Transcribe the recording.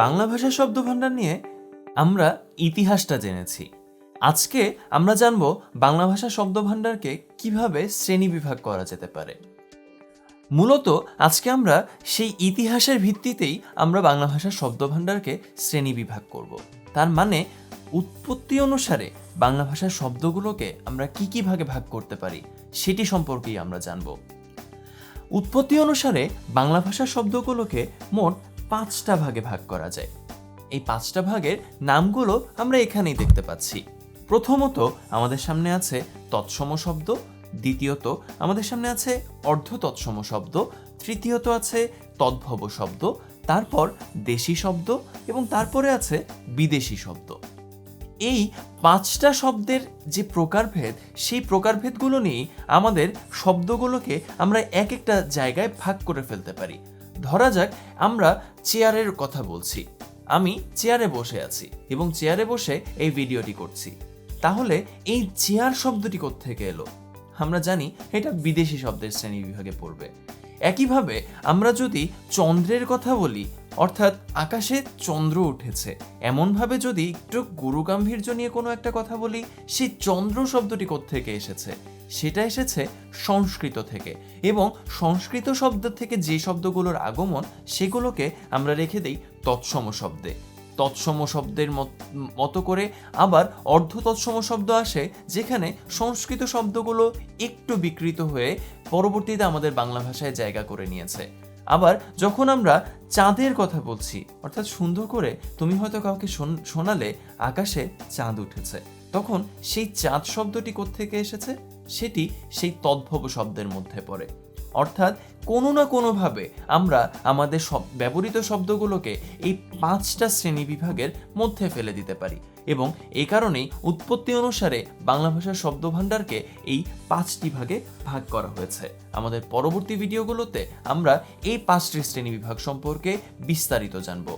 বাংলা ভাষা শব্দভাণ্ডার নিয়ে আমরা ইতিহাসটা জেনেছি। আজকে আমরা জানব বাংলা ভাষা শব্দভাণ্ডারকে কীভাবে শ্রেণীবিভাগ করা যেতে পারে। মূলত আজকে আমরা সেই ইতিহাসের ভিত্তিতেই আমরা বাংলা ভাষার শব্দভাণ্ডারকে শ্রেণীবিভাগ করব। তার মানে উৎপত্তি অনুসারে বাংলা ভাষার শব্দগুলোকে আমরা কি কি ভাগে ভাগ করতে পারি সেটি সম্পর্কেই আমরা জানব। উৎপত্তি অনুসারে বাংলা ভাষার শব্দগুলোকে মোট পাঁচটা ভাগে ভাগ করা যায়। এই পাঁচটা ভাগের নামগুলো আমরা এখানেই দেখতে পাচ্ছি। প্রথমত আমাদের সামনে আছে তৎসম শব্দ, দ্বিতীয়ত আমাদের সামনে আছে অর্ধ তৎসম শব্দ, তৃতীয়ত আছে তদ্ভব শব্দ, তারপর দেশি শব্দ এবং তারপরে আছে বিদেশি শব্দ। এই পাঁচটা শব্দের যে প্রকারভেদ, সেই প্রকারভেদগুলো নিয়েই আমাদের শব্দগুলোকে আমরা এক একটা জায়গায় ভাগ করে ফেলতে পারি। ধরা যাক, আমরা চেয়ারের কথা বলছি। আমি চেয়ারে বসে আছি এবং চেয়ারে বসে এই ভিডিওটি করছি। তাহলে এই চেয়ার শব্দটি থেকে এলো? আমরা জানি এটা বিদেশি শব্দের শ্রেণি বিভাগে পড়বে। একইভাবে আমরা যদি চন্দ্রের কথা বলি অর্থাৎ আকাশে চন্দ্র উঠেছে। এমনভাবে যদি একটু গুরুগাম্ভীর্য নিয়ে কোনো একটা কথা বলি, সেই চন্দ্র শব্দটি থেকে এসেছে? সেটা এসেছে সংস্কৃত থেকে এবং সংস্কৃত শব্দ থেকে যে শব্দগুলোর আগমন, সেগুলোকে আমরা রেখে দেই তৎসম শব্দে। তৎসম শব্দের মত- করে আবার অর্ধ তৎসম শব্দ আসে, যেখানে সংস্কৃত শব্দগুলো একটু বিকৃত হয়ে পরবর্তীতে আমাদের বাংলা ভাষায় জায়গা করে নিয়েছে। আবার যখন আমরা চাঁদের কথা বলছি। অর্থাৎ সুন্দর করে তুমি হয়তো কাউকে শোন- শোনালে আকাশে চাঁদ উঠেছে। তখন সেই চাঁদ শব্দটি থেকে এসেছে? সেটি সেই তদ্ভব শব্দের মধ্যে পড়ে। অর্থাৎ কোনো না কোনোভাবে আমরা আমাদের সব ব্যবহৃত শব্দগুলোকে এই পাঁচটা শ্রেণি বিভাগের মধ্যে ফেলে দিতে পারি এবং এই কারণেই উৎপত্তি অনুসারে বাংলা ভাষার শব্দভাণ্ডারকে এই পাঁচটি ভাগে ভাগ করা হয়েছে। আমাদের পরবর্তী ভিডিওগুলোতে আমরা এই পাঁচটি শ্রেণি বিভাগ সম্পর্কে বিস্তারিত জানব।